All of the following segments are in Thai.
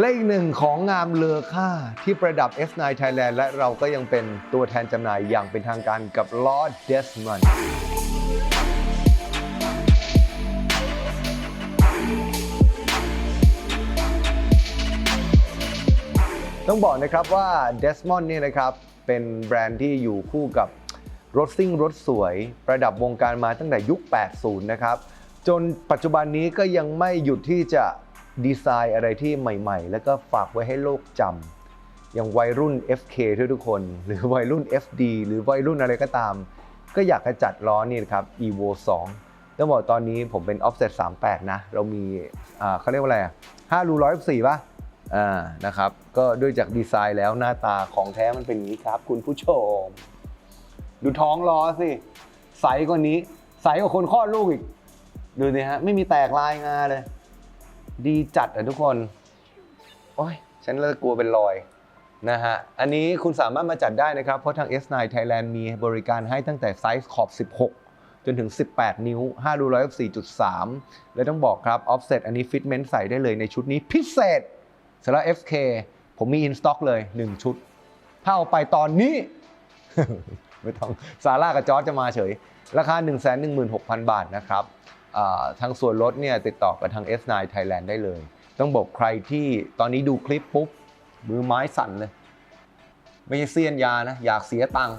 และอีกหนึ่งของงามเลอค่าที่ประดับ S9 Thailand และเราก็ยังเป็นตัวแทนจำหน่ายอย่างเป็นทางการกับ Lord Desmond ต้องบอกนะครับว่า Desmond เนี่ยนะครับ เป็นแบรนด์ที่อยู่คู่กับรถซิ่งรถสวย ประดับวงการมาตั้งแต่ยุค 80 นะครับ จนปัจจุบันนี้ก็ยังไม่หยุดที่จะ ดีไซน์อะไรที่ใหม่ ๆ แล้วก็ฝากไว้ให้โลกจำอย่างวัยรุ่น FK ทุกๆคน หรือวัยรุ่น FD หรือวัยรุ่นอะไรก็ตาม ก็อยากจะจัดล้อนี่นะครับ Evo 2ต้องบอกตอนนี้ผมเป็น Offset 38 นะ เรามีอ่าเขาเรียกว่าอะไรอะ5รู114ป่ะอ่านะครับก็ด้วยจากดีไซน์แล้วหน้าตาของแท้มันเป็นอย่างนี้ครับ คุณผู้ชม ดูท้องล้อสิใสกว่านี้ ใสกว่าคนคลอดลูกอีก ดูสิฮะไม่มีแตกลายงาเลย ดีจัดอะทุกคน โอ้ย ฉันเลิกกลัวเป็นรอยนะฮะ อันนี้คุณสามารถมาจัดได้นะครับ เพราะทาง S9 Thailand มีบริการให้ตั้งแต่ไซส์ขอบ 16 จนถึง 18 นิ้ว5ดู104.3 และต้องบอกครับ offset อันนี้ fitment ใส่ได้เลยในชุดนี้พิเศษสำหรับ FK ผมมี in stock เลย 1 ชุด ถ้าเอาไปตอนนี้ ไม่ต้องซาร่ากับจอร์จจะมาเฉย ราคา 116,000 บาทนะครับ ทางส่วนลดเนี่ยติดต่อกับทาง S9 Thailand ได้เลย ต้องบอกใครที่ตอนนี้ดูคลิปปุ๊บ มือไม้สั่นเลย ไม่ใช่เซียนยานะ อยากเสียตังค์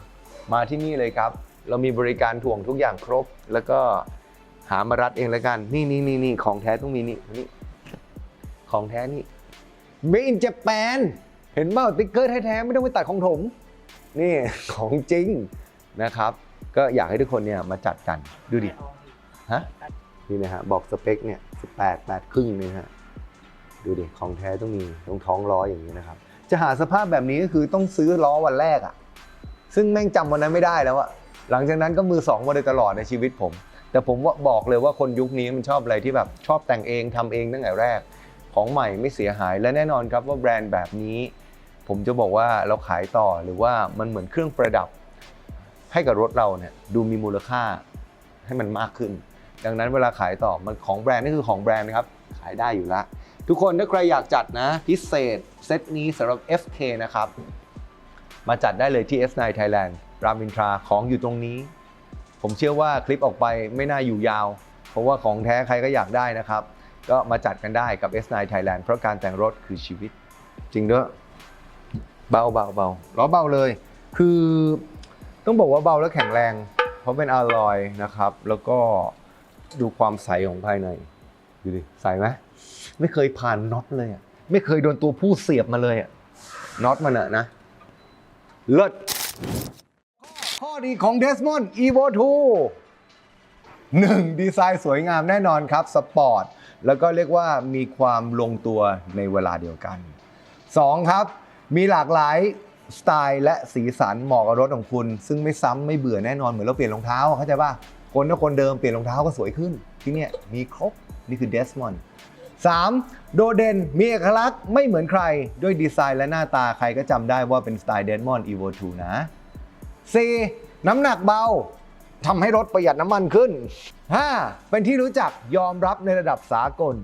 มาที่นี่เลยครับ เรามีบริการถ่วงทุกอย่างครบ แล้วก็หามารัดเองแล้วกัน นี่นี่นี่นี่ของแท้ต้องมีนี่นี่ ของแท้นี่ Made in Japan เห็นเปล่าติ๊กเกอร์แท้ๆไม่ต้องไปตัดของถมนี่ของจริงนะครับ ก็อยากให้ทุกคนเนี่ยมาจัดกันดูดิ ฮะนี่นะฮะบอกสเปคเนี่ย18 8ครึ่งนี่ฮะดูดิของแท้ต้องมีตรงท้องล้ออย่างนี้นะครับ จะหาสภาพแบบนี้ก็คือต้องซื้อล้อวันแรกอะซึ่งแม่งจำวันนั้นไม่ได้แล้วอะหลังจากนั้นก็มือสองมาโดยตลอดในชีวิตผม แต่ผมว่าบอกเลยว่าคนยุคนี้มันชอบอะไรที่แบบชอบแต่งเองทำเองตั้งแต่แรก ของใหม่ไม่เสียหายและแน่นอนครับว่าแบรนด์แบบนี้ ผมจะบอกว่าเราขายต่อหรือว่ามันเหมือนเครื่องประดับ ให้กับรถเราเนี่ยดูมีมูลค่าให้มันมากขึ้น ดังนั้นเวลาขายต่อมันของแบรนด์นี่คือของแบรนด์นะครับ ขายได้อยู่แล้วทุกคนถ้าใครอยากจัดนะ พิเศษเซตนี้สำหรับ FK นะครับ มาจัดได้เลยที่ S9 Thailand รามอินทราของอยู่ตรงนี้ ผมเชื่อว่าคลิปออกไปไม่น่าอยู่ยาว เพราะว่าของแท้ใครก็อยากได้นะครับ ก็มาจัดกันได้กับ S9 Thailand เพราะการแต่งรถคือชีวิต จริงด้วยเบาเบาเบาล้อเบาเลย คือต้องบอกว่าเบาและแข็งแรง เพราะเป็นอลลอยนะครับ แล้วก็ ดูความใสของภายใน ดูดิใสไหมไม่เคยผ่านน็อตเลยอะไม่เคยโดนตัวผู้เสียบมาเลยอะน็อตมันอะนะเลิศข้อดีของ Desmond Evo 2 1. ดีไซน์สวยงามแน่นอนครับ สปอร์ต แล้วก็เรียกว่ามีความลงตัวในเวลาเดียวกัน 2. ครับ มีหลากหลายสไตล์และสีสันเหมาะกับรถของคุณ ซึ่งไม่ซ้ำไม่เบื่อแน่นอนเหมือนเราเปลี่ยนรองเท้าเข้าใจป่ะ คนถ้าคนเดิมเปลี่ยนรองเท้าก็สวยขึ้น ที่เนี่ยมีครบ นี่คือ Desmond 3. โดเดนมีเอกลักษณ์ไม่เหมือนใคร ด้วยดีไซน์และหน้าตาใครก็จำได้ว่าเป็นสไตล์ Desmond Evo 2นะ 4. น้ำหนักเบาทำให้รถประหยัดน้ำมันขึ้น 5. เป็นที่รู้จักยอมรับในระดับสากล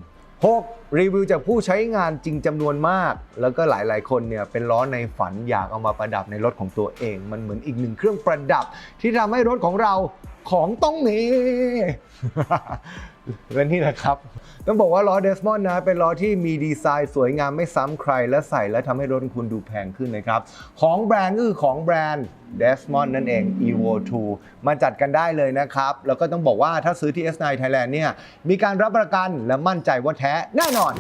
6. รีวิวจากผู้ใช้งานจริงจำนวนมาก แล้วก็หลายๆ คนเนี่ยเป็นล้อในฝันอยากเอามาประดับในรถของตัวเอง มันเหมือนอีกหนึ่งเครื่องประดับที่ทำให้รถของเรา ของต้องมี และนี่แหละครับ ต้องบอกว่าล้อเดสมอนนะ เป็นล้อที่มีดีไซน์สวยงามไม่ซ้ำใคร และใส่และทำให้รถคุณดูแพงขึ้นนะครับ ของแบรนด์ก็คือของแบรนด์ Desmond นั่นเอง Evo 2 มาจัดกันได้เลยนะครับ แล้วก็ต้องบอกว่าถ้าซื้อที่ S9 Thailand เนี่ย มีการรับประกันและมั่นใจว่าแท้แน่นอน